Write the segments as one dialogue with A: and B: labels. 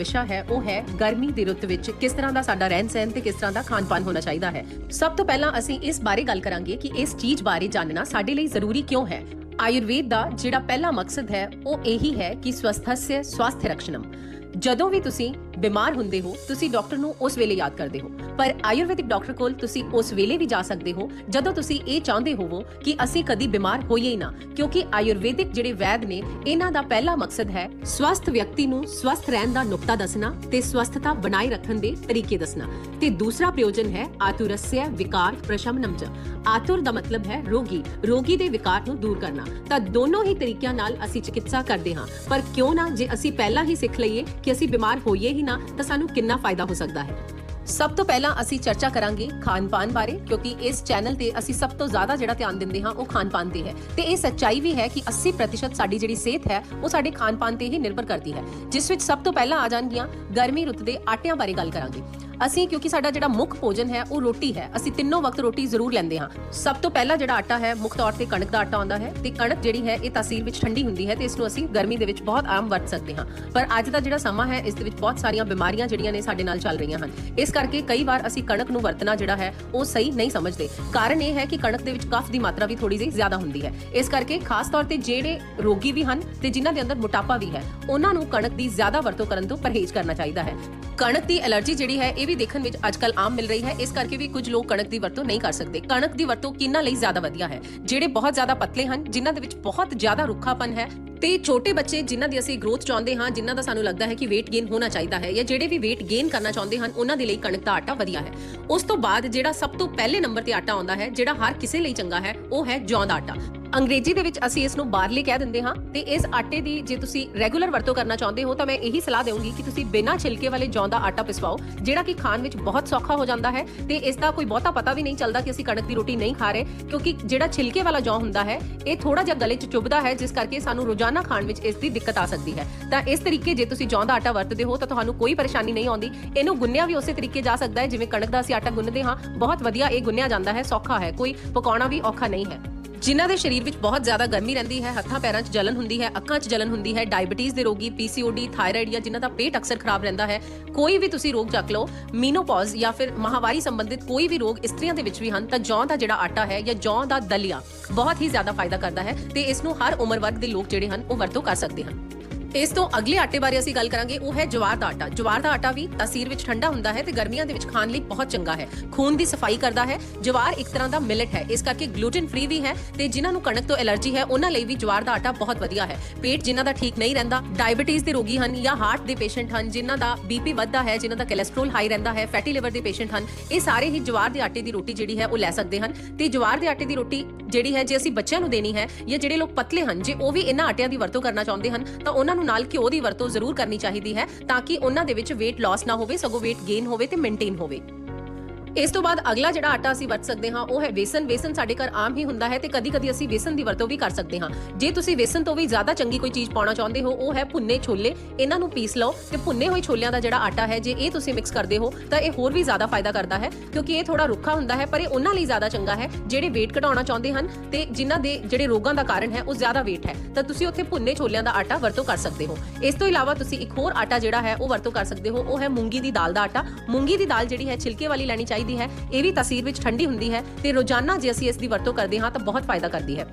A: ਵਿਸ਼ਾ ਹੈ, ਉਹ ਹੈ ਗਰਮੀ ਦੀ ਰੁੱਤ ਵਿੱਚ ਕਿਸ ਤਰ੍ਹਾਂ ਦਾ ਸਾਡਾ ਰਹਿਣ ਸਹਿਣ ਤੇ ਕਿਸ ਤਰ੍ਹਾਂ ਦਾ ਖਾਣ ਪਾਨ ਹੋਣਾ ਚਾਹੀਦਾ ਹੈ। ਸਭ ਤੋਂ ਪਹਿਲਾਂ ਅਸੀਂ ਇਸ ਬਾਰੇ ਗੱਲ ਕਰਾਂਗੇ ਕਿ ਇਸ ਚੀਜ਼ ਬਾਰੇ ਜਾਣਨਾ ਸਾਡੇ ਲਈ ਜ਼ਰੂਰੀ ਕਿਉਂ ਹੈ। ਆਯੁਰਵੇਦ ਦਾ ਜਿਹੜਾ ਪਹਿਲਾ ਮਕਸਦ ਹੈ, ਉਹ ਇਹੀ ਹੈ ਕਿ ਸਵਸਥस्य ਸਵਾਸਥ ਰਕਸ਼ਣਮ ਜਦੋਂ ਵੀ ਤੁਸੀਂ ਬਿਮਾਰ ਹੁੰਦੇ ਹੋ, ਤੁਸੀਂ ਡਾਕਟਰ ਨੂੰ ਉਸ ਵੇਲੇ ਯਾਦ ਕਰਦੇ ਹੋ। ਪਰ ਆਯੁਰਵੈਦਿਕ ਡਾਕਟਰ ਕੋਲ ਤੁਸੀਂ ਉਸ ਵੇਲੇ ਵੀ ਜਾ ਸਕਦੇ ਹੋ, ਜਦੋਂ ਤੁਸੀਂ ਇਹ ਚਾਹੁੰਦੇ ਹੋਵੋ ਕਿ ਅਸੀਂ ਕਦੀ ਬਿਮਾਰ ਹੋਈਏ ਨਾ। ਕਿਉਂਕਿ ਆਯੁਰਵੈਦਿਕ ਜਿਹੜੇ ਵੈਦ ਨੇ, ਇਹਨਾਂ ਦਾ ਪਹਿਲਾ ਮਕਸਦ ਹੈ ਸਵਸਥ ਵਿਅਕਤੀ ਨੂੰ ਸਵਸਥ ਰਹਿਣ ਦਾ ਨੁਕਤਾ ਦੱਸਣਾ ਤੇ ਸਵਸਥਤਾ ਬਣਾਏ ਰੱਖਣ ਦੇ ਤਰੀਕੇ ਦੱਸਣਾ। ਤੇ ਦੂਸਰਾ ਪ੍ਰਯੋਜਨ ਹੈ ਆਤੁਰਸਯ ਵਿਕਾਰ ਪ੍ਰਸ਼ਮਨਮ ਚ ਆਤੁਰ ਦਾ ਮਤਲਬ ਹੈ ਰੋਗੀ ਰੋਗੀ ਦੇ ਵਿਕਾਰ ਨੂੰ ਦੂਰ ਕਰਨਾ। ਤਾਂ ਦੋਨੋਂ ਹੀ ਤਰੀਕਿਆਂ ਨਾਲ ਅਸੀਂ ਚਿਕਿਤਸਾ ਕਰਦੇ ਹਾਂ। ਪਰ ਕਿਉਂ ਨਾ ਜੇ ਅਸੀਂ ਪਹਿਲਾਂ ਹੀ ਸਿੱਖ ਲਈਏ ਕਿ ਅਸੀਂ ਬਿਮਾਰ ਹੋਈਏ ਹੀ ਨਾ, ਤਾਂ ਸਾਨੂੰ ਕਿੰਨਾ ਫਾਇਦਾ ਹੋ ਸਕਦਾ ਹੈ? ਸਭ ਤੋਂ ਪਹਿਲਾਂ ਅਸੀਂ ਚਰਚਾ ਕਰਾਂਗੇ ਖਾਣ-ਪਾਨ ਬਾਰੇ, ਕਿਉਂਕਿ ਇਸ ਚੈਨਲ ਤੇ ਅਸੀਂ ਸਭ ਤੋਂ ਜ਼ਿਆਦਾ ਜਿਹੜਾ ਧਿਆਨ ਦਿੰਦੇ ਹਾਂ, ਉਹ ਖਾਣ-ਪਾਨ ਤੇ ਹੈ। ਤੇ ਇਹ ਸੱਚਾਈ ਵੀ ਹੈ ਕਿ 80% ਸਾਡੀ ਜਿਹੜੀ ਸਿਹਤ ਹੈ, ਉਹ ਸਾਡੇ ਖਾਣ-ਪਾਨ ਤੇ ਹੀ ਨਿਰਭਰ ਕਰਦੀ ਹੈ। ਜਿਸ ਵਿੱਚ ਸਭ ਤੋਂ ਪਹਿਲਾਂ ਆ ਜਾਣਗੀਆਂ ਗਰਮੀ ਰੁੱਤ ਦੇ ਆਟਿਆਂ ਬਾਰੇ ਗੱਲ ਕਰਾਂਗੇ। ਅਸੀਂ ਕਿਉਂਕਿ ਸਾਡਾ ਜਿਹੜਾ ਮੁੱਖ ਭੋਜਨ ਹੈ, ਉਹ ਰੋਟੀ ਹੈ। ਅਸੀਂ ਤਿੰਨੋਂ ਵਕਤ ਰੋਟੀ ਜ਼ਰੂਰ ਲੈਂਦੇ ਹਾਂ। ਸਭ ਤੋਂ ਪਹਿਲਾਂ ਜਿਹੜਾ ਆਟਾ ਹੈ, ਮੁੱਖ ਤੌਰ ਤੇ ਕਣਕ ਦਾ ਆਟਾ ਆਉਂਦਾ ਹੈ ਤੇ ਕਣਕ ਜਿਹੜੀ ਹੈ, ਇਹ ਤਾਸੀਰ ਵਿੱਚ ਠੰਡੀ ਹੁੰਦੀ ਹੈ ਤੇ ਇਸ ਨੂੰ ਅਸੀਂ ਗਰਮੀ ਦੇ ਵਿੱਚ ਬਹੁਤ ਆਮ ਵਰਤ ਸਕਦੇ ਹਾਂ। ਪਰ ਅੱਜ ਦਾ ਜਿਹੜਾ ਸਮਾਂ ਹੈ, ਇਸ ਦੇ ਵਿੱਚ ਬਹੁਤ ਸਾਰੀਆਂ ਬਿਮਾਰੀਆਂ ਜਿਹੜੀਆਂ ਨੇ ਸਾਡੇ ਨਾਲ ਚੱਲ ਰਹੀਆਂ ਹਨ। ਇਸ ਕਰਕੇ ਕਈ ਵਾਰ ਅਸੀਂ ਕਣਕ ਨੂੰ ਵਰਤਣਾ ਜਿਹੜਾ ਹੈ, ਉਹ ਸਹੀ ਨਹੀਂ ਸਮਝਦੇ। ਕਾਰਨ ਇਹ ਹੈ ਕਿ ਕਣਕ ਦੇ ਵਿੱਚ ਕਫ ਦੀ ਮਾਤਰਾ ਵੀ ਥੋੜੀ ਜਿਹੀ ਜ਼ਿਆਦਾ ਹੁੰਦੀ ਹੈ। ਇਸ ਕਰਕੇ ਖਾਸ ਤੌਰ ਤੇ ਜਿਹੜੇ ਰੋਗੀ ਵੀ ਹਨ ਤੇ ਜਿਨ੍ਹਾਂ ਦੇ ਅੰਦਰ ਮੋਟਾਪਾ ਵੀ ਹੈ, ਉਹਨਾਂ ਨੂੰ ਕਣਕ ਦੀ ਜ਼ਿਆਦਾ ਵਰਤੋਂ ਕਰਨ ਤੋਂ ਪਰਹੇਜ਼ ਕਰਨਾ ਚਾਹੀਦਾ ਹੈ। ਕਣਕ ਦੀ ਐਲਰਜੀ ਜਿਹੜੀ ਹੈ, ਇਹ ਵੀ ਦੇਖਣ ਵਿੱਚ ਅੱਜਕੱਲ ਆਮ ਮਿਲ ਰਹੀ ਹੈ। ਇਸ ਕਰਕੇ ਵੀ ਕੁਝ ਲੋਕ ਕਣਕ ਦੀ ਵਰਤੋਂ ਨਹੀਂ ਕਰ ਸਕਦੇ। ਕਣਕ ਦੀ ਵਰਤੋਂ ਕਿੰਨਾ ਲਈ ਜ਼ਿਆਦਾ ਵਧੀਆ ਹੈ? ਜਿਹੜੇ ਬਹੁਤ ਜ਼ਿਆਦਾ ਪਤਲੇ ਹਨ, ਜਿਨ੍ਹਾਂ ਦੇ ਵਿੱਚ ਬਹੁਤ ਜ਼ਿਆਦਾ ਰੁੱਖਾਪਨ ਹੈ ਤੇ ਛੋਟੇ ਬੱਚੇ ਜਿਨ੍ਹਾਂ ਦੀ ਅਸੀਂ ਗਰੋਥ ਚਾਹੁੰਦੇ ਹਾਂ, ਜਿਨ੍ਹਾਂ ਦਾ ਸਾਨੂੰ ਲੱਗਦਾ ਹੈ ਕਿ weight gain ਹੋਣਾ ਚਾਹੀਦਾ ਹੈ ਜਾਂ ਜਿਹੜੇ ਵੀ weight gain ਕਰਨਾ ਚਾਹੁੰਦੇ ਹਨ, ਉਹਨਾਂ ਦੇ ਲਈ ਕਣਕ ਦਾ ਆਟਾ ਵਧੀਆ ਹੈ। ਉਸ ਤੋਂ ਬਾਅਦ ਜਿਹੜਾ ਸਭ ਤੋਂ ਪਹਿਲੇ ਨੰਬਰ ਤੇ ਆਟਾ ਆਉਂਦਾ ਹੈ, ਜਿਹੜਾ ਹਰ ਕਿਸੇ ਲਈ ਚੰਗਾ ਹੈ, ਉਹ ਹੈ ਜੌਂ ਦਾ ਆਟਾ। ਅੰਗਰੇਜ਼ੀ ਦੇ ਵਿੱਚ ਅਸੀਂ ਇਸ ਨੂੰ ਬਾਰਲੀ ਕਹਿ ਦਿੰਦੇ ਹਾਂ ਤੇ ਇਸ ਆਟੇ ਦੀ ਜੇ ਤੁਸੀਂ ਰੈਗੂਲਰ ਵਰਤੋਂ ਕਰਨਾ ਚਾਹੁੰਦੇ ਹੋ ਤਾਂ ਮੈਂ ਇਹੀ ਸਲਾਹ ਦੇਵਾਂਗੀ ਕਿ ਤੁਸੀਂ ਬਿਨਾਂ ਛਿਲਕੇ ਵਾਲੇ ਜੌਂ ਦਾ ਆਟਾ ਪਿਸਵਾਓ, ਜਿਹੜਾ ਕਿ ਖਾਣ ਵਿੱਚ ਬਹੁਤ ਸੌਖਾ ਹੋ ਜਾਂਦਾ ਹੈ ਤੇ ਇਸ ਦਾ ਕੋਈ ਬਹੁਤਾ ਪਤਾ ਵੀ ਨਹੀਂ ਚੱਲਦਾ ਕਿ ਅਸੀਂ ਕਣਕ ਦੀ ਰੋਟੀ ਨਹੀਂ ਖਾ ਰਹੇ, ਕਿਉਂਕਿ ਜਿਹੜਾ ਛਿਲਕੇ ਵਾਲਾ ਜੌਂ ਹੁੰਦਾ ਹੈ, ਇਹ ਥੋੜਾ ਜਿਹਾ ਗਲੇ 'ਚ ਚੁਭਦਾ ਹੈ, ਜਿਸ ਕਰਕੇ ਸਾਨੂੰ ਰੋਜ਼ਾਨਾ ਖਾਣ ਵਿੱਚ ਇਸ ਦੀ ਦਿੱਕਤ ਆ ਸਕਦੀ ਹੈ। ਤਾਂ ਇਸ ਤਰੀਕੇ ਜੇ ਤੁਸੀਂ ਜੌਂ ਦਾ ਆਟਾ ਵਰਤਦੇ ਹੋ ਤਾਂ ਤੁਹਾਨੂੰ ਕੋਈ ਪਰੇਸ਼ਾਨੀ ਨਹੀਂ ਆਉਂਦੀ। ਇਹਨੂੰ ਗੁੰਨਿਆ ਵੀ ਉਸੇ ਤਰੀਕੇ ਜਾ ਸਕਦਾ ਹੈ, ਜਿਵੇਂ ਕਣਕ ਦਾ ਅਸੀਂ ਆਟਾ ਗੁੰਨਦੇ ਹਾਂ। ਬਹੁਤ ਵਧੀਆ ਇਹ ਗੁੰਨਿਆ ਜਾਂਦਾ ਹੈ, ਸੌਖਾ ਹੈ। ਕੋਈ ਪਕਾਉਣਾ ਵੀ ਔਖਾ ਨਹੀਂ ਹੈ। ਜਿਨ੍ਹਾਂ ਦੇ ਸਰੀਰ ਵਿੱਚ ਬਹੁਤ ਜ਼ਿਆਦਾ ਗਰਮੀ ਰਹਿੰਦੀ ਹੈ, ਹੱਥਾਂ ਪੈਰਾਂ 'ਚ ਜਲਨ ਹੁੰਦੀ ਹੈ, ਅੱਖਾਂ 'ਚ ਜਲਨ ਹੁੰਦੀ ਹੈ ਡਾਇਬੀਟੀਜ਼ ਦੇ ਰੋਗੀ ਪੀਸੀਓਡੀ ਥਾਇਰਾਇਡ ਜਾਂ ਜਿਨ੍ਹਾਂ ਦਾ ਪੇਟ ਅਕਸਰ ਖਰਾਬ ਰਹਿੰਦਾ ਹੈ, ਕੋਈ ਵੀ ਤੁਸੀਂ ਰੋਗ ਚੱਕ ਲਓ ਮੀਨੋਪੌਜ਼ ਜਾਂ ਫਿਰ ਮਾਹਵਾਰੀ ਸੰਬੰਧਿਤ ਕੋਈ ਵੀ ਰੋਗ ਇਸਤਰੀਆਂ ਦੇ ਵਿੱਚ ਵੀ ਹਨ, ਤਾਂ ਜੌਂ ਦਾ ਜਿਹੜਾ ਆਟਾ ਹੈ ਜਾਂ ਜੌਂ ਦਾ ਦਲੀਆ ਬਹੁਤ ਹੀ ਜ਼ਿਆਦਾ ਫਾਇਦਾ ਕਰਦਾ ਹੈ ਤੇ ਇਸ ਨੂੰ ਹਰ ਉਮਰ ਵਰਗ ਦੇ ਲੋਕ ਜਿਹੜੇ ਹਨ, ਉਹ ਵਰਤੋਂ ਕਰ ਸਕਦੇ ਹਨ। ਇਸ ਤੋਂ ਅਗਲੇ ਆਟੇ ਬਾਰੇ ਅਸੀਂ ਗੱਲ ਕਰਾਂਗੇ, ਉਹ ਹੈ ਜਵਾਰ ਦਾ ਆਟਾ। ਜਵਾਰ ਦਾ ਆਟਾ ਵੀ ਤਾਸੀਰ ਵਿੱਚ ਠੰਡਾ ਹੁੰਦਾ ਹੈ ਤੇ ਗਰਮੀਆਂ ਦੇ ਵਿੱਚ ਖਾਣ ਲਈ ਬਹੁਤ ਚੰਗਾ ਹੈ। ਖੂਨ ਦੀ ਸਫ਼ਾਈ ਕਰਦਾ ਹੈ। ਜਵਾਰ ਇੱਕ ਤਰ੍ਹਾਂ ਦਾ ਮਿਲਟ ਹੈ। ਇਸ ਕਰਕੇ ਗਲੂਟਨ ਫ੍ਰੀ ਵੀ ਹੈ ਤੇ ਜਿਨ੍ਹਾਂ ਨੂੰ ਕਣਕ ਤੋਂ ਐਲਰਜੀ ਹੈ, ਉਹਨਾਂ ਲਈ ਵੀ ਜਵਾਰ ਦਾ ਆਟਾ ਬਹੁਤ ਵਧੀਆ ਹੈ। ਪੇਟ ਜਿਨ੍ਹਾਂ ਦਾ ਠੀਕ ਨਹੀਂ ਰਹਿੰਦਾ ਡਾਇਬੀਟੀਜ਼ ਦੇ ਰੋਗੀ ਹਨ ਜਾਂ ਹਾਰਟ ਦੇ ਪੇਸ਼ੈਂਟ ਹਨ, ਜਿਨ੍ਹਾਂ ਦਾ ਬੀਪੀ ਵੱਧਦਾ ਹੈ, ਜਿਨ੍ਹਾਂ ਦਾ ਕੋਲੇਸਟ੍ਰੋਲ ਹਾਈ ਰਹਿੰਦਾ ਹੈ ਫੈਟੀ ਲਿਵਰ ਦੇ ਪੇਸ਼ੈਂਟ ਹਨ, ਇਹ ਸਾਰੇ ਹੀ ਜਵਾਰ ਦੇ ਆਟੇ ਦੀ ਰੋਟੀ ਜਿਹੜੀ ਹੈ, ਉਹ ਲੈ ਸਕਦੇ ਹਨ। ਤੇ ਜਵਾਰ ਦੇ ਆਟੇ ਦੀ ਰੋਟੀ ਜਿਹੜੀ ਹੈ, ਜੇ ਅਸੀਂ ਬੱਚਿਆਂ ਨੂੰ ਦੇਣੀ ਹੈ ਜਾਂ ਜਿਹੜੇ ਲੋਕ ਪਤਲੇ ਹਨ, ਜੇ ਉਹ ਵੀ ਇਹਨਾਂ ਆਟਿਆਂ ਦੀ ਵਰਤੋਂ ਕਰਨਾ ਚਾਹੁੰਦੇ ਹਨ, ਤਾਂ ਉਹਨਾਂ ਨੂੰ ਨਾਲ ਘਿਓ ਦੀ ਵਰਤੋਂ ਜ਼ਰੂਰ ਕਰਨੀ ਚਾਹੀਦੀ ਹੈ ਤਾਂ ਕਿ ਉਹਨਾਂ ਦੇ ਵਿੱਚ weight loss ਨਾ ਹੋਵੇ, ਸਗੋਂ weight gain ਹੋਵੇ ਤੇ ਮੇਨਟੇਨ ਹੋਵੇ। ਇਸ ਤੋਂ ਬਾਅਦ ਅਗਲਾ ਜਿਹੜਾ ਆਟਾ ਅਸੀਂ ਵਰਤ ਸਕਦੇ ਹਾਂ, ਉਹ ਹੈ ਵੇਸਨ। ਵੇਸਨ ਸਾਡੇ ਘਰ ਆਮ ਹੀ ਹੁੰਦਾ ਹੈ ਤੇ ਕਦੀ-ਕਦੀ ਅਸੀਂ ਵੇਸਨ ਦੀ ਵਰਤੋਂ ਵੀ ਕਰ ਸਕਦੇ ਹਾਂ। ਜੇ ਤੁਸੀਂ ਵੇਸਨ ਤੋਂ ਵੀ ਜ਼ਿਆਦਾ ਚੰਗੀ ਕੋਈ ਚੀਜ਼ ਪਾਉਣਾ ਚਾਹੁੰਦੇ ਹੋ, ਉਹ ਹੈ ਭੁੰਨੇ ਛੋਲੇ। ਇਹਨਾਂ ਨੂੰ ਪੀਸ ਲਓ ਤੇ ਭੁੰਨੇ ਹੋਏ ਛੋਲਿਆਂ ਦਾ ਜਿਹੜਾ ਆਟਾ ਹੈ, ਜੇ ਇਹ ਤੁਸੀਂ ਮਿਕਸ ਕਰਦੇ ਹੋ, ਤਾਂ ਇਹ ਹੋਰ ਵੀ ਜ਼ਿਆਦਾ ਫਾਇਦਾ ਕਰਦਾ ਹੈ, ਕਿਉਂਕਿ ਇਹ ਥੋੜਾ ਰੁੱਖਾ ਹੁੰਦਾ ਹੈ, ਪਰ ਇਹ ਉਹਨਾਂ ਲਈ ਜ਼ਿਆਦਾ ਚੰਗਾ ਹੈ, ਜਿਹੜੇ weight ਘਟਾਉਣਾ ਚਾਹੁੰਦੇ ਹਨ ਤੇ ਜਿਨ੍ਹਾਂ ਦੇ ਜਿਹੜੇ ਰੋਗਾਂ ਦਾ ਕਾਰਨ ਹੈ, ਉਹ ਜ਼ਿਆਦਾ weight ਹੈ। ਤਾਂ ਤੁਸੀਂ ਉੱਥੇ ਭੁੰਨੇ ਛੋਲਿਆਂ ਦਾ ਆਟਾ ਵਰਤੋਂ ਕਰ ਸਕਦੇ ਹੋ। ਇਸ ਤੋਂ ਇਲਾਵਾ ਤੁਸੀਂ ਇੱਕ ਹੋਰ ਆਟਾ ਜਿਹੜਾ ਹੈ, ਉਹ ਵਰਤੋਂ ਕਰ ਸਕਦੇ ਹੋ, ਉਹ ਹੈ ਮੂੰਗੀ ਦੀ ਦਾਲ ਦਾ ਆਟਾ। ਮੂੰਗੀ ਦੀ ਦਾਲ ਜਿਹੜੀ ਹੈ, ਛਿਲਕੇ ਵਾਲੀ ਲੈਣੀ ਚਾਹੀਦੀ ਹੈ। ਇਹ ਵੀ ਤਸੀਰ ਵਿੱਚ ਠੰਡੀ ਹੁੰਦੀ ਹੈ ਤੇ ਰੋਜ਼ਾਨਾ ਜੇ ਅਸੀਂ ਇਸ ਦੀ ਵਰਤੋਂ ਕਰਦੇ ਹਾਂ ਤਾਂ ਬਹੁਤ ਫਾਇਦਾ ਕਰਦੀ ਹੈ।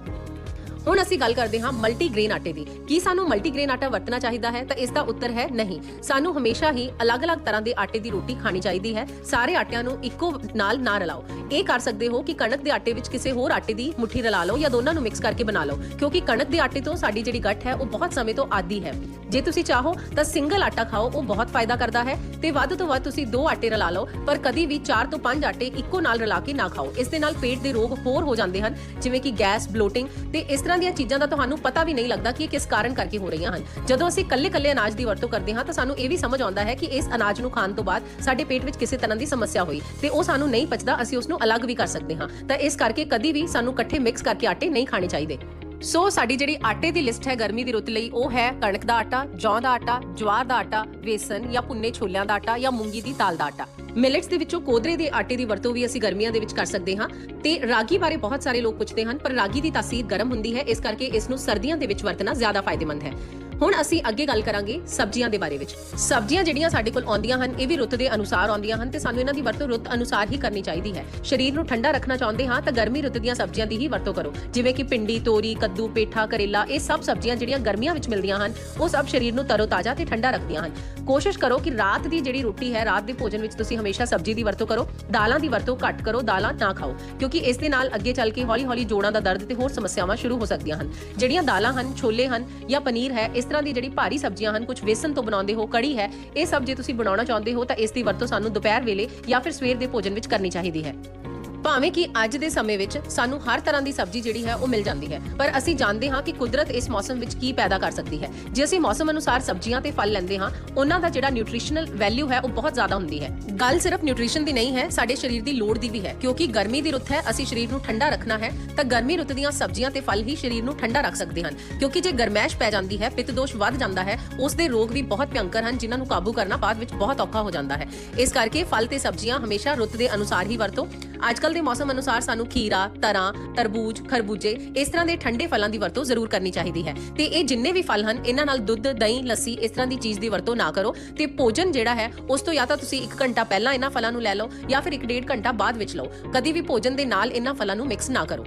A: ਹੁਣ ਅਸੀਂ ਗੱਲ ਕਰਦੇ ਹਾਂ ਮਲਟੀਗ੍ਰੇਨ ਆਟੇ ਦੀ। ਕੀ ਸਾਨੂੰ ਮਲਟੀਗ੍ਰੇਨ ਆਟਾ ਵਰਤਣਾ ਚਾਹੀਦਾ ਹੈ? ਤਾਂ ਇਸ ਦਾ ਉੱਤਰ ਹੈ ਨਹੀਂ। ਸਾਨੂੰ ਹਮੇਸ਼ਾ ਹੀ ਅਲੱਗ-ਅਲੱਗ ਤਰ੍ਹਾਂ ਦੇ ਆਟੇ ਦੀ ਰੋਟੀ ਖਾਣੀ ਚਾਹੀਦੀ ਹੈ। ਸਾਰੇ ਆਟਿਆਂ ਨੂੰ ਇੱਕੋ ਨਾਲ ਨਾ ਰਲਾਓ। ਇਹ ਕਰ ਸਕਦੇ ਹੋ ਕਿ ਕਣਕ ਦੇ ਆਟੇ ਵਿੱਚ ਕਿਸੇ ਹੋਰ ਆਟੇ ਦੀ ਮੁੱਠੀ ਰਲਾ ਲਓ ਜਾਂ ਦੋਨਾਂ ਨੂੰ ਮਿਕਸ ਕਰਕੇ ਬਣਾ ਲਓ। ਕਿਉਂਕਿ ਕਣਕ ਦੇ ਆਟੇ ਤੋਂ ਸਾਡੀ ਜਿਹੜੀ ਗੱਠ ਹੈ, ਉਹ ਬਹੁਤ ਸਮੇਂ ਤੋਂ ਆਦੀ ਹੈ। ਜੇ ਤੁਸੀਂ ਚਾਹੋ ਤਾਂ ਸਿੰਗਲ ਆਟਾ ਖਾਓ, ਉਹ ਬਹੁਤ ਫਾਇਦਾ ਕਰਦਾ ਹੈ। ਤੇ ਵੱਧ ਤੋਂ ਵੱਧ ਤੁਸੀਂ ਦੋ ਆਟੇ ਰਲਾ ਲਓ, ਪਰ ਕਦੀ ਵੀ 4 ਤੋਂ 5 ਆਟੇ ਇੱਕੋ ਨਾਲ ਰਲਾ ਕੇ ਨਾ ਖਾਓ। ਇਸ ਦੇ ਨਾਲ ਪੇਟ ਦੇ ਰੋਗ ਹੋਰ ਹੋ ਜਾਂਦੇ ਹਨ, ਜਿਵੇਂ ਕਿ ਗੈਸ, ਬਲੋਟਿੰਗ। ਤੇ ਇਸ ਤਰ੍ਹਾਂ ਦੀਆਂ ਚੀਜ਼ਾਂ ਦਾ ਤੁਹਾਨੂੰ ਪਤਾ ਵੀ ਨਹੀਂ ਲੱਗਦਾ ਕਿ ਇਹ ਕਿਸ ਕਾਰਨ ਕਰਕੇ ਹੋ ਰਹੀਆਂ ਹਨ। ਜਦੋਂ ਅਸੀਂ ਕੱਲੇ-ਕੱਲੇ ਅਨਾਜ ਦੀ ਵਰਤੋਂ ਕਰਦੇ ਹਾਂ ਤਾਂ ਸਾਨੂੰ ਇਹ ਵੀ ਸਮਝ ਆਉਂਦਾ ਹੈ ਕਿ ਇਸ ਅਨਾਜ ਨੂੰ ਖਾਣ ਤੋਂ ਬਾਅਦ ਸਾਡੇ ਪੇਟ ਵਿੱਚ ਕਿਸੇ ਤਰ੍ਹਾਂ ਦੀ ਸਮੱਸਿਆ ਹੋਈ ਤੇ ਉਹ ਸਾਨੂੰ ਨਹੀਂ ਪਚਦਾ, ਅਸੀਂ ਉਸ ਨੂੰ ਅਲੱਗ ਵੀ ਕਰ ਸਕਦੇ ਹਾਂ। ਤਾਂ ਇਸ ਕਰਕੇ ਕਦੀ ਵੀ ਸਾਨੂੰ ਇਕੱਠੇ ਮਿਕਸ ਕਰਕੇ ਆਟੇ ਨਹੀਂ ਖਾਣੇ ਚਾਹੀਦੇ। ਸੋ ਸਾਡੀ ਜਿਹੜੀ ਆਟੇ ਦੀ ਲਿਸਟ ਹੈ ਗਰਮੀ ਦੀ ਰੁੱਤ ਲਈ, ਉਹ ਹੈ ਕਣਕ ਦਾ ਆਟਾ, ਜੌਂ ਦਾ ਆਟਾ, ਜਵਾਰ ਦਾ ਆਟਾ ਵੇਸਨ ਜਾਂ ਭੁੰਨੇ ਛੋਲਿਆਂ ਦਾ ਆਟਾ ਜਾਂ ਮੂੰਗੀ ਦੀ ਦਾਲ ਦਾ ਆਟਾ। ਮਿਲਟਸ ਦੇ ਵਿੱਚੋਂ ਕੋਦਰੇ ਦੇ ਆਟੇ ਦੀ ਵਰਤੋਂ ਵੀ ਅਸੀਂ ਗਰਮੀਆਂ ਦੇ ਵਿੱਚ ਕਰ ਸਕਦੇ ਹਾਂ ਤੇ ਰਾਗੀ ਬਾਰੇ ਬਹੁਤ ਸਾਰੇ ਲੋਕ ਪੁੱਛਦੇ ਹਨ ਪਰ ਰਾਗੀ ਦੀ ਤਾਸੀਰ ਗਰਮ ਹੁੰਦੀ ਹੈ ਇਸ ਕਰਕੇ ਇਸ ਨੂੰ ਸਰਦੀਆਂ ਦੇ ਵਿੱਚ ਵਰਤਣਾ ਜ਼ਿਆਦਾ ਫਾਇਦੇਮੰਦ ਹੈ। ਹੁਣ ਅਸੀਂ ਅੱਗੇ ਗੱਲ ਕਰਾਂਗੇ ਸਬਜ਼ੀਆਂ ਦੇ ਬਾਰੇ ਵਿੱਚ। ਸਬਜ਼ੀਆਂ ਜਿਹੜੀਆਂ ਸਾਡੇ ਕੋਲ ਆਉਂਦੀਆਂ ਹਨ, ਇਹ ਵੀ ਰੁੱਤ ਦੇ ਅਨੁਸਾਰ ਆਉਂਦੀਆਂ ਹਨ ਤੇ ਸਾਨੂੰ ਇਹਨਾਂ ਦੀ ਵਰਤੋਂ ਰੁੱਤ ਅਨੁਸਾਰ ਹੀ ਕਰਨੀ ਚਾਹੀਦੀ ਹੈ। ਸਰੀਰ ਨੂੰ ਠੰਡਾ ਰੱਖਣਾ ਚਾਹੁੰਦੇ ਹਾਂ ਤਾਂ ਗਰਮੀ ਰੁੱਤ ਦੀਆਂ ਸਬਜ਼ੀਆਂ ਦੀ ਹੀ ਵਰਤੋਂ ਕਰੋ। ਜਿਵੇਂ ਕਿ ਪਿੰਡੀ ਤੋਰੀ, ਕੱਦੂ, ਪੇਠਾ, ਕਰੇਲਾ, ਇਹ ਸਭ ਸਬਜ਼ੀਆਂ ਜਿਹੜੀਆਂ ਗਰਮੀਆਂ ਵਿੱਚ ਮਿਲਦੀਆਂ ਹਨ, ਉਹ ਸਭ ਸਰੀਰ ਨੂੰ ਤਰੋਤਾਜ਼ਾ ਤੇ ਠੰਡਾ ਰੱਖਦੀਆਂ ਹਨ। ਕੋਸ਼ਿਸ਼ ਕਰੋ ਕਿ ਰਾਤ ਦੀ ਜਿਹੜੀ ਰੋਟੀ ਹੈ, ਰਾਤ ਦੇ ਭੋਜਨ ਵਿੱਚ ਤੁਸੀਂ ਹਮੇਸ਼ਾ ਸਬਜ਼ੀ ਦੀ ਵਰਤੋਂ ਕਰੋ, ਦਾਲਾਂ ਦੀ ਵਰਤੋਂ ਘੱਟ ਕਰੋ, ਦਾਲਾਂ ਨਾ ਖਾਓ, ਕਿਉਂਕਿ ਇਸ ਦੇ ਨਾਲ ਅੱਗੇ ਚੱਲ ਕੇ ਹੌਲੀ-ਹੌਲੀ ਜੋੜਾਂ ਦਾ ਦਰਦ ਤੇ ਹੋਰ ਸਮੱਸਿਆਵਾਂ ਸ਼ੁਰੂ ਹੋ ਸਕਦੀਆਂ ਹਨ। ਜਿਹੜੀਆਂ ਦਾਲਾਂ ਹਨ, ਛੋਲੇ ਹਨ ਜਾਂ ਪਨੀਰ ਹੈ, ਇਸ ਤਰ੍ਹਾਂ ਦੀ ਜਿਹੜੀ ਭਾਰੀ ਸਬਜ਼ੀਆਂ ਹਨ ਕੁਝ ਵੇਸਨ ਤੋਂ ਬਣਾਉਂਦੇ ਹੋ, ਕੜੀ ਹੈ, ਇਹ ਸਭ ਜੇ ਤੁਸੀਂ ਬਣਾਉਣਾ ਚਾਹੁੰਦੇ ਹੋ ਤਾਂ ਇਸ ਦੀ ਵਰਤੋਂ ਸਾਨੂੰ ਦੁਪਹਿਰ ਵੇਲੇ ਜਾਂ ਫਿਰ ਸਵੇਰ ਦੇ ਭੋਜਨ ਵਿੱਚ ਕਰਨੀ ਚਾਹੀਦੀ ਹੈ। ਭਾਵੇਂ ਕਿ ਅੱਜ ਦੇ ਸਮੇਂ ਵਿੱਚ ਸਾਨੂੰ ਹਰ ਤਰ੍ਹਾਂ ਦੀ ਸਬਜ਼ੀ ਜਿਹੜੀ ਹੈ ਉਹ ਮਿਲ ਜਾਂਦੀ ਹੈ, ਪਰ ਅਸੀਂ ਜਾਣਦੇ ਹਾਂ ਕਿ ਕੁਦਰਤ ਇਸ ਮੌਸਮ ਵਿੱਚ ਕੀ ਪੈਦਾ ਕਰ ਸਕਦੀ ਹੈ। ਜੇ ਅਸੀਂ ਮੌਸਮ ਅਨੁਸਾਰ ਸਬਜ਼ੀਆਂ ਤੇ ਫਲ ਲੈਂਦੇ ਹਾਂ, ਉਹਨਾਂ ਦਾ ਜਿਹੜਾ ਨਿਊਟ੍ਰੀਸ਼ਨਲ ਵੈਲਿਊ ਹੈ ਉਹ ਬਹੁਤ ਜ਼ਿਆਦਾ ਹੁੰਦੀ ਹੈ। ਗੱਲ ਸਿਰਫ ਨਿਊਟ੍ਰੀਸ਼ਨ ਦੀ ਨਹੀਂ ਹੈ, ਸਾਡੇ ਸਰੀਰ ਦੀ ਲੋੜ ਦੀ ਵੀ ਹੈ, ਕਿਉਂਕਿ ਗਰਮੀ ਦੀ ਰੁੱਤ ਹੈ, ਅਸੀਂ ਸਰੀਰ ਨੂੰ ਠੰਡਾ ਰੱਖਣਾ ਹੈ, ਤਾਂ ਗਰਮੀ ਰੁੱਤ ਦੀਆਂ ਸਬਜ਼ੀਆਂ ਤੇ ਫਲ ਹੀ ਸਰੀਰ ਨੂੰ ਠੰਡਾ ਰੱਖ ਸਕਦੇ ਹਨ। ਕਿਉਂਕਿ ਜੇ ਗਰਮੈਸ਼ ਪੈ ਜਾਂਦੀ ਹੈ ਪਿੱਤ ਦੋਸ਼ ਵੱਧ ਜਾਂਦਾ ਹੈ, ਉਸ ਦੇ ਰੋਗ ਵੀ ਬਹੁਤ ਭਿਅੰਕਰ ਹਨ, ਜਿਨ੍ਹਾਂ ਨੂੰ ਕਾਬੂ ਕਰਨਾ ਬਾਅਦ ਵਿੱਚ ਬਹੁਤ ਔਖਾ ਹੋ ਜਾਂਦਾ ਹੈ। ਇਸ ਕਰਕੇ ਫਲ ਤੇ ਸਬਜ਼ੀਆਂ ਹਮੇਸ਼ਾ ਰੁੱਤ ਦੇ ਅਨੁਸਾਰ ਹੀ ਵਰਤੋ। ਅੱਜ ਅੱਜਕੱਲ ਦੇ ਮੌਸਮ ਅਨੁਸਾਰ ਸਾਨੂੰ ਖੀਰਾ, ਤਰਾਂ, ਤਰਬੂਜ, ਖਰਬੂਜੇ ਇਸ ਤਰ੍ਹਾਂ ਦੇ ਠੰਡੇ ਫਲਾਂ ਦੀ ਵਰਤੋਂ ਜ਼ਰੂਰ ਕਰਨੀ ਚਾਹੀਦੀ ਹੈ। ਤੇ ਇਹ ਜਿੰਨੇ ਵੀ ਫਲ ਹਨ, ਇਹਨਾਂ ਨਾਲ ਦੁੱਧ, ਦਹੀਂ, ਲੱਸੀ ਇਸ ਤਰ੍ਹਾਂ ਦੀ ਚੀਜ਼ ਦੀ ਵਰਤੋਂ ਨਾ ਕਰੋ। ਤੇ ਭੋਜਨ ਜਿਹੜਾ ਹੈ, ਉਸ ਤੋਂ ਜਾਂ ਤਾਂ ਤੁਸੀਂ 1 ਘੰਟਾ ਪਹਿਲਾਂ ਇਹਨਾਂ ਫਲਾਂ ਨੂੰ ਲੈ ਲਓ ਜਾਂ ਫਿਰ 1.5 ਘੰਟਾ ਬਾਅਦ ਵਿੱਚ ਲਓ। ਕਦੀ ਵੀ ਭੋਜਨ ਦੇ ਨਾਲ ਇਹਨਾਂ ਫਲਾਂ ਨੂੰ ਮਿਕਸ ਨਾ ਕਰੋ।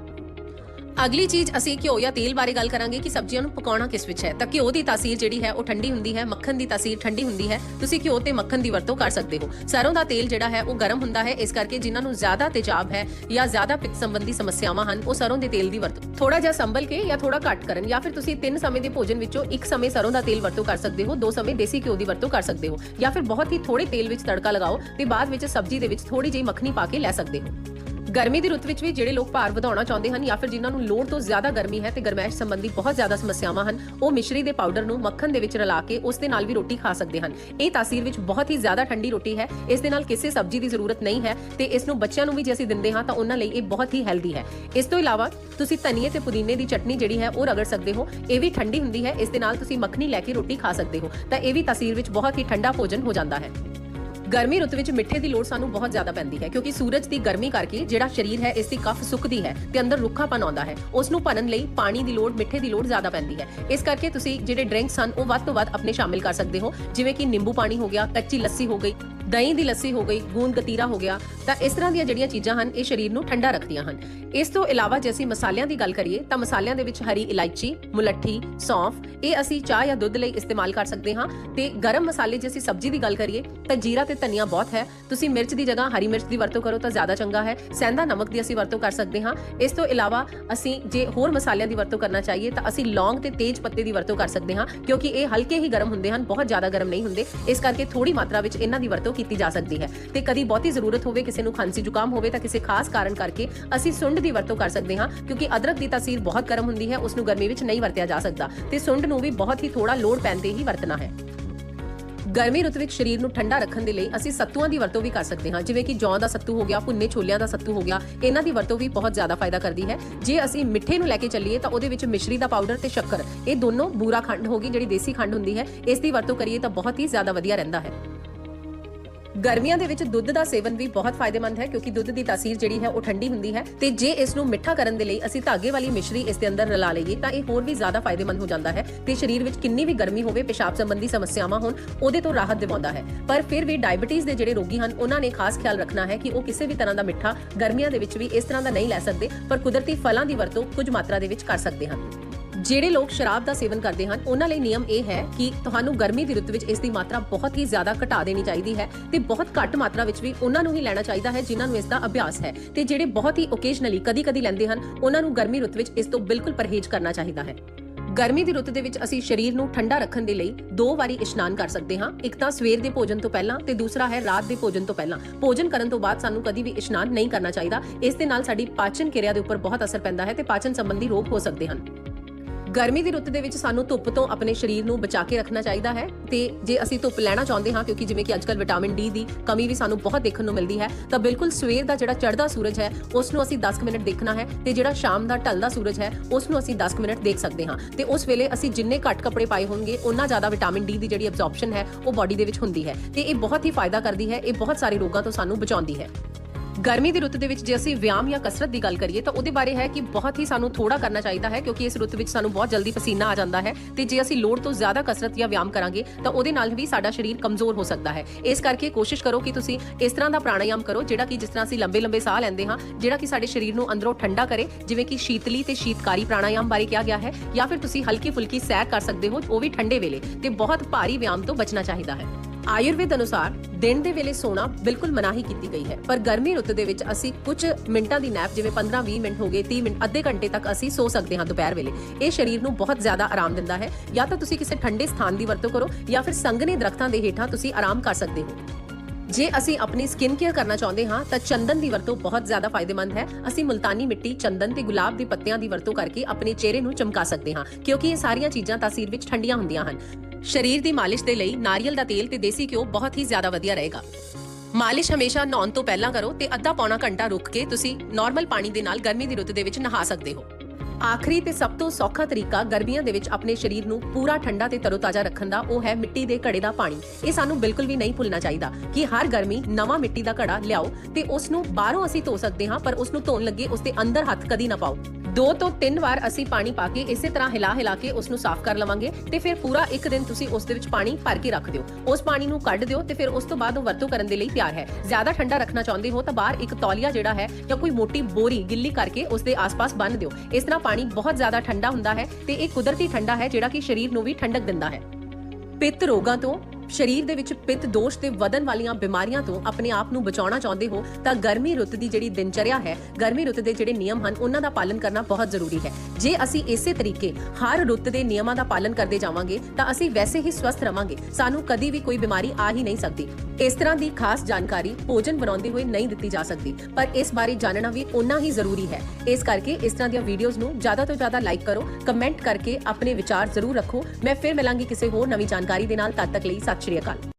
A: ਅਗਲੀ ਚੀਜ਼ ਅਸੀਂ ਘਿਓ ਜਾਂ ਤੇਲ ਬਾਰੇ ਗੱਲ ਕਰਾਂਗੇ ਕਿ ਸਬਜ਼ੀਆਂ ਨੂੰ ਪਕਾਉਣਾ ਕਿਸ ਵਿੱਚ ਹੈ। ਤਾਂ ਘਿਓ ਦੀ ਤਾਸੀਰ ਜਿਹੜੀ ਹੈ ਉਹ ਠੰਡੀ ਹੁੰਦੀ ਹੈ, ਮੱਖਣ ਦੀ ਤਾਸੀਰ ਠੰਡੀ ਹੁੰਦੀ ਹੈ। ਤੁਸੀਂ ਘਿਓ ਤੇ ਮੱਖਣ ਦੀ ਵਰਤੋਂ ਕਰ ਸਕਦੇ ਹੋ। ਸਰੋਂ ਦਾ ਤੇਲ ਜਿਹੜਾ ਹੈ ਉਹ ਗਰਮ ਹੁੰਦਾ ਹੈ, ਇਸ ਕਰਕੇ ਜਿਨ੍ਹਾਂ ਨੂੰ ਜ਼ਿਆਦਾ ਤੇਜ਼ਾਬ ਹੈ ਜਾਂ ਜ਼ਿਆਦਾ ਪਿੱਤ ਸੰਬੰਧੀ ਸਮੱਸਿਆਵਾਂ ਹਨ, ਉਹ ਸਰੋਂ ਦੇ ਤੇਲ ਦੀ ਵਰਤੋਂ ਥੋੜਾ ਜਿਹਾ ਸੰਭਲ ਕੇ ਜਾਂ ਥੋੜਾ ਘੱਟ ਕਰਨ ਜਾਂ ਫਿਰ ਤੁਸੀਂ ਤਿੰਨ ਸਮੇਂ ਦੇ ਭੋਜਨ ਵਿੱਚੋਂ ਇੱਕ ਸਮੇਂ ਸਰੋਂ ਦਾ ਤੇਲ ਵਰਤੋਂ ਕਰ ਸਕਦੇ ਹੋ, ਦੋ ਸਮੇਂ ਦੇਸੀ ਘਿਓ ਦੀ ਵਰਤੋਂ ਕਰ ਸਕਦੇ ਹੋ ਜਾਂ ਫਿਰ ਬਹੁਤ ਹੀ ਥੋੜੇ ਤੇਲ ਵਿੱਚ ਤੜਕਾ ਲਗਾਓ ਤੇ ਬਾਅਦ ਵਿੱਚ ਸਬਜ਼ੀ ਦੇ ਵਿੱਚ ਥੋੜੀ ਜਿਹੀ ਮੱਖਣੀ ਪਾ ਕੇ ਲੈ ਸਕਦੇ ਹੋ। ਗਰਮੀ ਦੀ ਰੁੱਤ ਵਿੱਚ ਵੀ ਜਿਹੜੇ ਲੋਕ ਭਾਰ ਵਧਾਉਣਾ ਚਾਹੁੰਦੇ ਹਨ ਜਾਂ ਫਿਰ ਜਿਨ੍ਹਾਂ ਨੂੰ ਲੋੜ ਤੋਂ ਜ਼ਿਆਦਾ ਗਰਮੀ ਹੈ ਤੇ ਗਰਮੈਸ਼ ਸੰਬੰਧੀ ਬਹੁਤ ਜ਼ਿਆਦਾ ਸਮੱਸਿਆਵਾਂ ਹਨ, ਉਹ ਮਿਸ਼ਰੀ ਦੇ ਪਾਊਡਰ ਨੂੰ ਮੱਖਣ ਦੇ ਵਿੱਚ ਰਲਾ ਕੇ ਉਸ ਦੇ ਨਾਲ ਵੀ ਰੋਟੀ ਖਾ ਸਕਦੇ ਹਨ। ਇਹ ਤਾਸੀਰ ਵਿੱਚ ਬਹੁਤ ਹੀ ਜ਼ਿਆਦਾ ਠੰਡੀ ਰੋਟੀ ਹੈ, ਇਸ ਦੇ ਨਾਲ ਕਿਸੇ ਸਬਜ਼ੀ ਦੀ ਜ਼ਰੂਰਤ ਨਹੀਂ ਹੈ ਤੇ ਇਸ ਨੂੰ ਬੱਚਿਆਂ ਨੂੰ ਵੀ ਜੇ ਅਸੀਂ ਦਿੰਦੇ ਹਾਂ ਤਾਂ ਉਹਨਾਂ ਲਈ ਇਹ ਬਹੁਤ ਹੀ ਹੈਲਦੀ ਹੈ। ਇਸ ਤੋਂ ਇਲਾਵਾ ਤੁਸੀਂ ਧਨੀਏ ਤੇ ਪੁਦੀਨੇ ਦੀ ਚਟਨੀ ਜਿਹੜੀ ਹੈ ਉਹ ਰਗੜ ਸਕਦੇ ਹੋ, ਇਹ ਵੀ ਠੰਡੀ ਹੁੰਦੀ ਹੈ, ਇਸ ਦੇ ਨਾਲ ਤੁਸੀਂ ਮੱਖਣੀ ਲੈ ਕੇ ਰੋਟੀ ਖਾ ਸਕਦੇ ਹੋ, ਤਾਂ ਇਹ ਵੀ ਤਾਸੀਰ ਵਿੱਚ ਬਹੁਤ ਹੀ ਠੰਡਾ ਭੋਜਨ ਹੋ ਜਾਂਦਾ ਹੈ। ਗਰਮੀ ਰੁੱਤ ਵਿੱਚ ਮਿੱਠੇ ਦੀ ਲੋੜ ਸਾਨੂੰ ਬਹੁਤ ਜ਼ਿਆਦਾ ਪੈਂਦੀ ਹੈ, ਕਿਉਂਕਿ ਸੂਰਜ ਦੀ ਗਰਮੀ ਕਰਕੇ ਜਿਹੜਾ ਸਰੀਰ ਹੈ, ਇਸ ਦੀ ਕਫ ਸੁੱਕਦੀ ਹੈ ਤੇ ਅੰਦਰ ਰੁੱਖਾਪਨ ਆਉਂਦਾ ਹੈ। ਉਸ ਨੂੰ ਭਰਨ ਲਈ ਪਾਣੀ ਦੀ ਲੋੜ, ਮਿੱਠੇ ਦੀ ਲੋੜ ਜ਼ਿਆਦਾ ਪੈਂਦੀ ਹੈ। ਇਸ ਕਰਕੇ ਤੁਸੀਂ ਜਿਹੜੇ ਡਰਿੰਕਸ ਹਨ, ਉਹ ਵੱਧ ਤੋਂ ਵੱਧ ਆਪਣੇ ਸ਼ਾਮਿਲ ਕਰ ਸਕਦੇ ਹੋ, ਜਿਵੇਂ ਕਿ ਨਿੰਬੂ ਪਾਣੀ ਹੋ ਗਿਆ, ਕੱਚੀ ਲੱਸੀ ਹੋ ਗਈ। ਦਹੀਂ ਦੀ ਲੱਸੀ ਹੋ ਗਈ, ਗੂੰਦ ਗਤੀਰਾ ਹੋ ਗਿਆ, ਤਾਂ ਇਸ ਤਰ੍ਹਾਂ ਦੀਆਂ ਜਿਹੜੀਆਂ ਚੀਜ਼ਾਂ ਹਨ, ਇਹ ਸਰੀਰ ਨੂੰ ਠੰਡਾ ਰੱਖਦੀਆਂ ਹਨ। ਇਸ ਤੋਂ ਇਲਾਵਾ ਜੇ ਅਸੀਂ ਮਸਾਲਿਆਂ ਦੀ ਗੱਲ ਕਰੀਏ, ਤਾਂ ਮਸਾਲਿਆਂ ਦੇ ਵਿੱਚ ਹਰੀ ਇਲਾਇਚੀ, ਮੁਲੱਠੀ, ਸੌਂਫ, ਇਹ ਅਸੀਂ ਚਾਹ ਜਾਂ ਦੁੱਧ ਲਈ ਇਸਤੇਮਾਲ ਕਰ ਸਕਦੇ ਹਾਂ। ਤੇ ਗਰਮ ਮਸਾਲੇ ਜੇ ਅਸੀਂ ਸਬਜ਼ੀ ਦੀ ਗੱਲ ਕਰੀਏ, ਤਾਂ ਜੀਰਾ ਤੇ ਧਨੀਆ ਬਹੁਤ ਹੈ। ਤੁਸੀਂ ਮਿਰਚ ਦੀ ਜਗ੍ਹਾ ਹਰੀ ਮਿਰਚ ਦੀ ਵਰਤੋਂ ਕਰੋ ਤਾਂ ਜ਼ਿਆਦਾ ਚੰਗਾ ਹੈ। ਸੈਂਦਾ ਨਮਕ ਦੀ ਅਸੀਂ ਵਰਤੋਂ ਕਰ ਸਕਦੇ ਹਾਂ। ਇਸ ਤੋਂ ਇਲਾਵਾ ਅਸੀਂ ਜੇ ਹੋਰ ਮਸਾਲਿਆਂ ਦੀ ਵਰਤੋਂ ਕਰਨਾ ਚਾਹੀਏ, ਤਾਂ ਅਸੀਂ ਲੌਂਗ ਤੇ ਤੇਜ ਪੱਤੇ ਦੀ ਵਰਤੋਂ ਕਰ ਸਕਦੇ ਹਾਂ, ਕਿਉਂਕਿ ਇਹ ਹਲਕੇ ਹੀ ਗਰਮ ਹੁੰਦੇ ਹਨ, ਬਹੁਤ ਜ਼ਿਆਦਾ ਗਰਮ ਨਹੀਂ ਹੁੰਦੇ। ਇਸ ਕਰਕੇ ਥੋੜੀ ਮਾਤਰਾ ਵਿੱਚ ਇਹਨਾਂ ਦੀ ਵਰਤੋਂ ਕੀਤੀ ਜਾ ਸਕਦੀ ਹੈ ਤੇ ਕਦੀ ਬਹੁਤੀ ਜ਼ਰੂਰਤ ਹੋਵੇ, ਕਿਸੇ ਨੂੰ ਖਾਂਸੀ ਜ਼ੁਕਾਮ ਹੋਵੇ ਤਾਂ ਕਿਸੇ ਖਾਸ ਕਾਰਨ ਕਰਕੇ ਅਸੀਂ ਸੁੰਡ ਦੀ ਵਰਤੋਂ ਕਰ ਸਕਦੇ ਹਾਂ, ਕਿਉਂਕਿ ਅਦਰਕ ਦੀ ਤਾਸੀਰ ਬਹੁਤ ਗਰਮ ਹੁੰਦੀ ਹੈ ਉਸ ਨੂੰ ਗਰਮੀ ਵਿੱਚ ਨਹੀਂ ਵਰਤਿਆ ਜਾ ਸਕਦਾ ਤੇ ਸੁੰਡ ਨੂੰ ਵੀ ਬਹੁਤ ਹੀ ਥੋੜਾ ਲੋੜ ਤੇ ਹੀ ਵਰਤਣਾ ਹੈ। ਗਰਮੀ ਰੁੱਤ ਵਿੱਚ ਸਰੀਰ ਨੂੰ ਠੰਡਾ ਰੱਖਣ ਦੇ ਲਈ ਅਸੀਂ ਸੱਤੂਆਂ ਦੀ ਵਰਤੋਂ ਵੀ ਕਰ ਸਕਦੇ ਹਾਂ, ਜਿਵੇਂ ਕਿ ਜੌਂ ਦਾ ਸੱਤੂ ਹੋ ਗਿਆ, ਭੁੰਨੇ ਛੋਲਿਆਂ ਦਾ ਸੱਤੂ ਹੋ ਗਿਆ, ਇਹਨਾਂ ਦੀ ਵਰਤੋਂ ਵੀ ਬਹੁਤ ਜ਼ਿਆਦਾ ਫਾਇਦਾ ਕਰਦੀ ਹੈ। ਜੇ ਅਸੀਂ ਮਿੱਠੇ ਨੂੰ ਲੈ ਕੇ ਚੱਲੀਏ ਤਾਂ ਉਹਦੇ ਵਿੱਚ ਮਿਸ਼ਰੀ ਦਾ ਪਾਊਡਰ ਤੇ ਸ਼ੱਕਰ, ਇਹ ਦੋਨੋਂ ਬੂਰਾ ਖੰਡ ਹੋਗੀ ਜਿਹੜੀ ਦੇਸੀ ਖੰਡ ਹੁੰਦੀ ਹੈ, ਇਸ ਦੀ ਵਰਤੋਂ ਕਰੀਏ ਤਾਂ ਬਹੁਤ ਹੀ ਜ਼ਿਆਦਾ ਵਧੀਆ ਰਹਿੰਦਾ ਹੈ। ਗਰਮੀਆਂ ਦੇ ਵਿੱਚ ਦੁੱਧ ਦਾ ਸੇਵਨ ਵੀ ਬਹੁਤ ਫਾਇਦੇਮੰਦ ਹੈ, ਕਿਉਂਕਿ ਦੁੱਧ ਦੀ ਤਾਸੀਰ ਜਿਹੜੀ ਹੈ, ਉਹ ਠੰਡੀ ਹੁੰਦੀ ਹੈ। ਤੇ ਜੇ ਇਸ ਨੂੰ ਮਿੱਠਾ ਕਰਨ ਦੇ ਲਈ ਅਸੀਂ ਧਾਗੇ ਵਾਲੀ ਮਿਸ਼ਰੀ ਇਸ ਦੇ ਅੰਦਰ ਰਲਾ ਲਈਏ, ਤਾਂ ਇਹ ਹੋਰ ਵੀ ਜ਼ਿਆਦਾ ਫਾਇਦੇਮੰਦ ਹੋ ਜਾਂਦਾ ਹੈ ਤੇ ਸਰੀਰ ਵਿੱਚ ਕਿੰਨੀ ਵੀ ਗਰਮੀ ਹੋਵੇ, ਪਿਸ਼ਾਬ ਸੰਬੰਧੀ ਸਮੱਸਿਆਵਾਂ ਹੋਣ, ਉਹਦੇ ਤੋਂ ਰਾਹਤ ਦਿਵਾਉਂਦਾ ਹੈ। ਪਰ ਫਿਰ ਵੀ ਡਾਇਬੀਟੀਜ਼ ਦੇ ਜਿਹੜੇ ਰੋਗੀ ਹਨ, ਉਹਨਾਂ ਨੇ ਖਾਸ ਖਿਆਲ ਰੱਖਣਾ ਹੈ ਕਿ ਉਹ ਕਿਸੇ ਵੀ ਤਰ੍ਹਾਂ ਦਾ ਮਿੱਠਾ ਗਰਮੀਆਂ ਦੇ ਵਿੱਚ ਵੀ ਇਸ ਤਰ੍ਹਾਂ ਦਾ ਨਹੀਂ ਲੈ ਸਕਦੇ, ਪਰ ਕੁਦਰਤੀ ਫਲਾਂ ਦੀ ਵਰਤੋਂ ਕੁਝ ਮਾਤਰਾ ਦੇ ਵਿੱਚ ਕਰ ਸਕਦੇ ਹਨ। ਜਿਹੜੇ ਲੋਕ ਸ਼ਰਾਬ ਦਾ ਸੇਵਨ ਕਰਦੇ ਹਨ, ਉਹਨਾਂ ਲਈ ਨਿਯਮ ਇਹ ਹੈ ਕਿ ਤੁਹਾਨੂੰ ਗਰਮੀ ਦੀ ਰੁੱਤ ਵਿੱਚ ਇਸ ਦੀ ਮਾਤਰਾ ਬਹੁਤ ਹੀ ਜ਼ਿਆਦਾ ਘਟਾ ਦੇਣੀ ਚਾਹੀਦੀ ਹੈ ਤੇ ਬਹੁਤ ਘੱਟ ਮਾਤਰਾ ਵਿੱਚ ਵੀ ਉਹਨਾਂ ਨੂੰ ਹੀ ਲੈਣਾ ਚਾਹੀਦਾ ਹੈ ਜਿਨ੍ਹਾਂ ਨੂੰ ਇਸ ਦਾ ਅਭਿਆਸ ਹੈ ਤੇ ਜਿਹੜੇ ਬਹੁਤ ਹੀ ਓਕੇਸ਼ਨਲੀ ਕਦੀ-ਕਦੀ ਲੈਂਦੇ ਹਨ, ਉਹਨਾਂ ਨੂੰ ਗਰਮੀ ਰੁੱਤ ਵਿੱਚ ਇਸ ਤੋਂ ਬਿਲਕੁਲ ਪਰਹੇਜ਼ ਕਰਨਾ ਚਾਹੀਦਾ ਹੈ। ਗਰਮੀ ਦੀ ਰੁੱਤ ਦੇ ਵਿੱਚ ਅਸੀਂ ਸਰੀਰ ਨੂੰ ਠੰਡਾ ਰੱਖਣ ਦੇ ਲਈ ਦੋ ਵਾਰੀ ਇਸ਼ਨਾਨ ਕਰ ਸਕਦੇ ਹਾਂ, ਇੱਕ ਤਾਂ ਸਵੇਰ ਦੇ ਭੋਜਨ ਤੋਂ ਪਹਿਲਾਂ ਤੇ ਦੂਸਰਾ ਹੈ ਰਾਤ ਦੇ ਭੋਜਨ ਤੋਂ ਪਹਿਲਾਂ। ਭੋਜਨ ਕਰਨ ਤੋਂ ਬਾਅਦ ਸਾਨੂੰ ਕਦੀ ਵੀ ਇਸ਼ਨਾਨ ਨਹੀਂ ਕਰਨਾ ਚਾਹੀਦਾ, ਇਸ ਦੇ ਨਾਲ ਸਾਡੀ ਪਾਚਨ ਕਿਰਿਆ ਦੇ ਉੱਪਰ ਬਹੁਤ ਅਸਰ ਪੈਂਦਾ ਹੈ ਤੇ ਪਾਚਨ ਸੰਬੰਧੀ ਰੋਗ ਹੋ ਸਕਦੇ ਹਨ। ਗਰਮੀ ਦੀ ਰੁੱਤ ਦੇ ਵਿੱਚ ਸਾਨੂੰ ਧੁੱਪ ਤੋਂ ਆਪਣੇ ਸਰੀਰ ਨੂੰ ਬਚਾ ਕੇ ਰੱਖਣਾ ਚਾਹੀਦਾ ਹੈ ਤੇ ਜੇ ਅਸੀਂ ਧੁੱਪ ਲੈਣਾ ਚਾਹੁੰਦੇ ਹਾਂ, ਕਿਉਂਕਿ ਜਿਵੇਂ ਕਿ ਅੱਜਕੱਲ ਵਿਟਾਮਿਨ ਡੀ ਦੀ ਕਮੀ ਵੀ ਸਾਨੂੰ ਬਹੁਤ ਦੇਖਣ ਨੂੰ ਮਿਲਦੀ ਹੈ, ਤਾਂ ਬਿਲਕੁਲ ਸਵੇਰ ਦਾ ਜਿਹੜਾ ਚੜ੍ਹਦਾ ਸੂਰਜ ਹੈ ਉਸ ਨੂੰ ਅਸੀਂ 10 ਮਿੰਟ ਦੇਖਣਾ ਹੈ ਤੇ ਜਿਹੜਾ ਸ਼ਾਮ ਦਾ ਢਲਦਾ ਸੂਰਜ ਹੈ ਉਸ ਨੂੰ ਅਸੀਂ 10 ਮਿੰਟ ਦੇਖ ਸਕਦੇ ਹਾਂ। ਤੇ ਉਸ ਵੇਲੇ ਅਸੀਂ ਜਿੰਨੇ ਘੱਟ ਕੱਪੜੇ ਪਾਏ ਹੋਣਗੇ ਉਹਨਾਂ ਜ਼ਿਆਦਾ ਵਿਟਾਮਿਨ ਡੀ ਦੀ ਜਿਹੜੀ ਐਬਜ਼ੌਰਪਸ਼ਨ ਹੈ, ਉਹ ਬਾਡੀ ਦੇ ਵਿੱਚ ਹੁੰਦੀ ਹੈ। ਤੇ ਇਹ ਬਹੁਤ ਹੀ ਫਾਇਦਾ ਕਰਦੀ ਹੈ, ਇਹ ਬਹੁਤ ਸਾਰੇ ਰੋਗਾਂ ਤੋਂ ਸਾਨੂੰ ਬਚਾਉਂਦੀ ਹੈ। ਗਰਮੀ ਦੀ ਰੁੱਤ ਦੇ ਵਿੱਚ ਜੇ ਅਸੀਂ ਵਿਆਮ ਜਾਂ ਕਸਰਤ ਦੀ ਗੱਲ ਕਰੀਏ ਤਾਂ ਉਹਦੇ ਬਾਰੇ ਹੈ ਕਿ ਬਹੁਤ ਹੀ ਸਾਨੂੰ ਥੋੜਾ ਕਰਨਾ ਚਾਹੀਦਾ ਹੈ, ਕਿਉਂਕਿ ਇਸ ਰੁੱਤ ਵਿੱਚ ਸਾਨੂੰ ਬਹੁਤ ਜਲਦੀ ਪਸੀਨਾ ਆ ਜਾਂਦਾ ਹੈ ਤੇ ਜੇ ਅਸੀਂ ਲੋੜ ਤੋਂ ਜ਼ਿਆਦਾ ਕਸਰਤ ਜਾਂ ਵਿਆਮ ਕਰਾਂਗੇ ਤਾਂ ਉਹਦੇ ਨਾਲ ਵੀ ਸਾਡਾ ਸਰੀਰ ਕਮਜ਼ੋਰ ਹੋ ਸਕਦਾ ਹੈ। ਇਸ ਕਰਕੇ ਕੋਸ਼ਿਸ਼ ਕਰੋ ਕਿ ਤੁਸੀਂ ਇਸ ਤਰ੍ਹਾਂ ਦਾ ਪ੍ਰਾਣਾਯਾਮ ਕਰੋ ਜਿਹੜਾ ਕਿ ਜਿਸ ਤਰ੍ਹਾਂ ਅਸੀਂ ਲੰਬੇ ਲੰਬੇ ਸਾਹ ਲੈਂਦੇ ਹਾਂ, ਜਿਹੜਾ ਕਿ ਸਾਡੇ ਸਰੀਰ ਨੂੰ ਅੰਦਰੋਂ ਠੰਡਾ ਕਰੇ, ਜਿਵੇਂ ਕਿ ਸ਼ੀਤਲੀ ਤੇ ਸ਼ੀਤਕਾਰੀ ਪ੍ਰਾਣਾਯਾਮ ਬਾਰੇ ਕਿਹਾ ਗਿਆ ਹੈ ਜਾਂ ਫਿਰ ਤੁਸੀਂ ਹਲਕੀ ਫੁਲਕੀ ਸੈਰ ਕਰ ਸਕਦੇ ਹੋ, ਉਹ ਵੀ ਠੰਡੇ ਵੇਲੇ ਤੇ ਬਹੁਤ ਭਾਰੀ ਵਿਆਮ ਤੋਂ ਬਚਣਾ ਚਾਹੀਦਾ ਹੈ। ਆਯੁਰਵੇਦ ਅਨੁਸਾਰ ਦਿਨ ਦੇ ਵੇਲੇ ਸੋਣਾ ਬਿਲਕੁਲ ਮਨਾਹੀ ਕੀਤੀ ਗਈ ਹੈ। ਪਰ ਗਰਮੀ ਰੁੱਤ ਦੇ ਵਿੱਚ ਅਸੀਂ ਕੁਝ ਮਿੰਟਾਂ ਦੀ ਨੈਪ, ਜਿਵੇਂ 15-20 ਮਿੰਟ ਹੋ ਗਏ 30 ਮਿੰਟ, ਅੱਧੇ ਘੰਟੇ ਤੱਕ ਅਸੀਂ ਸੋ ਸਕਦੇ ਹਾਂ ਦੁਪਹਿਰ ਵੇਲੇ। ਇਹ ਸਰੀਰ ਨੂੰ ਬਹੁਤ ਜ਼ਿਆਦਾ ਆਰਾਮ ਦਿੰਦਾ ਹੈ। ਜਾਂ ਤਾਂ ਤੁਸੀਂ ਕਿਸੇ ਠੰਡੇ ਸਥਾਨ ਦੀ ਵਰਤੋਂ ਕਰੋ ਜਾਂ ਫਿਰ ਸੰਘਣੇ ਦਰਖਤਾਂ ਦੇ ਹੇਠਾਂ ਤੁਸੀਂ ਆਰਾਮ ਕਰ ਸਕਦੇ ਹੋ। ਜੇ ਅਸੀਂ ਆਪਣੀ ਸਕਿਨ ਕੇਅਰ ਕਰਨਾ ਚਾਹੁੰਦੇ ਹਾਂ, ਤਾਂ ਚੰਦਨ ਦੀ ਵਰਤੋਂ ਬਹੁਤ ਜ਼ਿਆਦਾ ਫਾਇਦੇਮੰਦ ਹੈ। ਅਸੀਂ ਮੁਲਤਾਨੀ ਮਿੱਟੀ, ਚੰਦਨ ਤੇ ਗੁਲਾਬ ਦੇ ਪੱਤਿਆਂ ਦੀ ਵਰਤੋਂ ਕਰਕੇ ਆਪਣੇ ਚਿਹਰੇ ਨੂੰ ਚਮਕਾ ਸਕਦੇ ਹਾਂ, ਕਿਉਂਕਿ ਇਹ ਸਾਰੀਆਂ ਚੀਜ਼ਾਂ ਤਾਸੀਰ ਵਿੱਚ ਠੰਡੀਆਂ ਹੁੰਦੀਆਂ ਹਨ। ਸਰੀਰ ਦੀ ਮਾਲਿਸ਼ ਦੇ ਲਈ ਨਾਰੀਅਲ ਦਾ ਤੇਲ ਤੇ ਦੇਸੀ ਘਿਓ ਬਹੁਤ ਹੀ ਜ਼ਿਆਦਾ ਵਧੀਆ ਰਹੇਗਾ। ਮਾਲਿਸ਼ ਹਮੇਸ਼ਾ ਨਹਾਉਣ ਤੋਂ ਪਹਿਲਾਂ ਕਰੋ ਤੇ ਅੱਧਾ ਪੌਣਾ ਘੰਟਾ ਰੁਕ ਕੇ ਤੁਸੀਂ ਨਾਰਮਲ ਪਾਣੀ ਦੇ ਨਾਲ ਗਰਮੀ ਦੀ ਰੁੱਤ ਦੇ ਵਿੱਚ ਨਹਾ ਸਕਦੇ ਹੋ। ਆਖਰੀ ਤੇ ਸਭ ਤੋਂ ਸੌਖਾ ਤਰੀਕਾ ਗਰਮੀਆਂ ਦੇ ਵਿੱਚ ਆਪਣੇ ਸਰੀਰ ਨੂੰ ਪੂਰਾ ਠੰਡਾ ਤੇ ਤਰੋਤਾਜ਼ਾ ਰੱਖਣ ਦਾ ਉਹ ਹੈ ਮਿੱਟੀ ਦੇ ਘੜੇ ਦਾ ਪਾਣੀ। ਇਹ ਸਾਨੂੰ ਬਿਲਕੁਲ ਵੀ ਨਹੀਂ ਭੁੱਲਣਾ ਚਾਹੀਦਾ ਕਿ ਹਰ ਗਰਮੀ ਨਵਾਂ ਮਿੱਟੀ ਦਾ ਘੜਾ ਲਿਆਓ ਤੇ ਉਸ ਨੂੰ ਬਾਹਰੋਂ ਅਸੀਂ ਧੋ ਸਕਦੇ ਹਾਂ ਪਰ ਉਸ ਨੂੰ ਧੋਣ ਲੱਗੇ ਉਸ ਦੇ ਅੰਦਰ ਹੱਥ ਕਦੀ ਨਾ ਪਾਓ। ਦੋ ਤੋਂ ਤਿੰਨ ਵਾਰ ਅਸੀਂ ਪਾਣੀ ਪਾ ਕੇ ਇਸੇ ਤਰ੍ਹਾਂ ਹਿਲਾ ਹਿਲਾ ਕੇ ਉਸ ਨੂੰ ਸਾਫ਼ ਕਰ ਲਵਾਂਗੇ ਤੇ ਫਿਰ ਪੂਰਾ ਇੱਕ ਦਿਨ ਤੁਸੀਂ ਉਸ ਦੇ ਵਿੱਚ ਪਾਣੀ ਭਰ ਕੇ ਰੱਖ ਦਿਓ। ਉਸ ਪਾਣੀ ਨੂੰ ਕੱਢ ਦਿਓ ਤੇ ਫਿਰ ਉਸ ਤੋਂ ਬਾਅਦ ਉਹ ਵਰਤੋਂ ਕਰਨ ਦੇ ਲਈ ਤਿਆਰ ਹੈ। ਜ਼ਿਆਦਾ ਠੰਡਾ ਰੱਖਣਾ ਚਾਹੁੰਦੇ ਹੋ ਤਾਂ ਬਾਹਰ ਇੱਕ ਤੌਲੀਆ ਜਿਹੜਾ ਹੈ ਜਾਂ ਕੋਈ ਮੋਟੀ ਬੋਰੀ ਗਿੱਲੀ ਕਰਕੇ ਉਸ ਦੇ ਆਸ-ਪਾਸ ਬੰਨ ਦਿਓ। ਇਸ ਤਰ੍ਹਾਂ ਪਾਣੀ ਬਹੁਤ ਜ਼ਿਆਦਾ ਠੰਡਾ ਹੁੰਦਾ ਹੈ ਤੇ ਇਹ ਕੁਦਰਤੀ ਠੰਡਾ ਹੈ ਜਿਹੜਾ ਕਿ ਸਰੀਰ ਨੂੰ ਵੀ ਠੰਡਕ ਦਿੰਦਾ ਹੈ। ਪਿੱਤ ਰੋਗਾਂ ਤੋਂ ਸਰੀਰ ਦੇ ਵਿੱਚ ਪਿੱਤ ਦੋਸ਼ ਤੇ ਵਧਣ ਵਾਲੀਆਂ ਬਿਮਾਰੀਆਂ ਤੋਂ ਆਪਣੇ ਆਪ ਨੂੰ ਬਚਾਉਣਾ ਚਾਹੁੰਦੇ ਹੋ, ਤਾਂ ਗਰਮੀ ਰੁੱਤ ਦੀ ਜਿਹੜੀ ਦਿਨਚਰਿਆ ਹੈ, ਗਰਮੀ ਰੁੱਤ ਦੇ ਜਿਹੜੇ ਨਿਯਮ ਹਨ, ਉਹਨਾਂ ਦਾ ਪਾਲਨ ਕਰਨਾ ਬਹੁਤ ਜ਼ਰੂਰੀ ਹੈ। ਜੇ ਅਸੀਂ ਇਸੇ ਤਰੀਕੇ ਹਰ ਰੁੱਤ ਦੇ ਨਿਯਮਾਂ ਦਾ ਪਾਲਨ ਕਰਦੇ ਜਾਵਾਂਗੇ, ਤਾਂ ਅਸੀਂ ਵੈਸੇ ਹੀ ਸਵਸਥ ਰਵਾਂਗੇ। ਸਾਨੂੰ ਕਦੀ ਵੀ ਕੋਈ ਬਿਮਾਰੀ ਆ ਹੀ ਨਹੀਂ ਸਕਦੀ। ਇਸ ਤਰ੍ਹਾਂ ਦੀ ਖਾਸ ਜਾਣਕਾਰੀ ਭੋਜਨ ਬਣਾਉਂਦੇ ਹੋਏ ਨਹੀਂ ਦਿੱਤੀ ਜਾ ਸਕਦੀ, ਪਰ ਇਸ ਬਾਰੇ ਜਾਣਨਾ ਵੀ ਉਨਾ ਹੀ ਜ਼ਰੂਰੀ ਹੈ। ਇਸ ਕਰਕੇ ਇਸ ਤਰ੍ਹਾਂ ਦੀਆਂ ਵੀਡੀਓਜ਼ ਨੂੰ ਜ਼ਿਆਦਾ ਤੋਂ ਜ਼ਿਆਦਾ ਲਾਈਕ ਕਰੋ ਕਮੈਂਟ ਕਰਕੇ ਆਪਣੇ ਵਿਚਾਰ ਜ਼ਰੂਰ ਰੱਖੋ। ਮੈਂ ਫਿਰ ਮਿਲਾਂਗੀ ਕਿਸੇ ਹੋਰ ਨਵੀਂ ਜਾਣਕਾਰੀ ਦੇ ਨਾਲ, ਤਦ ਤੱਕ ਲਈ ਸਤਿ ਸ਼੍ਰੀ ਅਕਾਲ।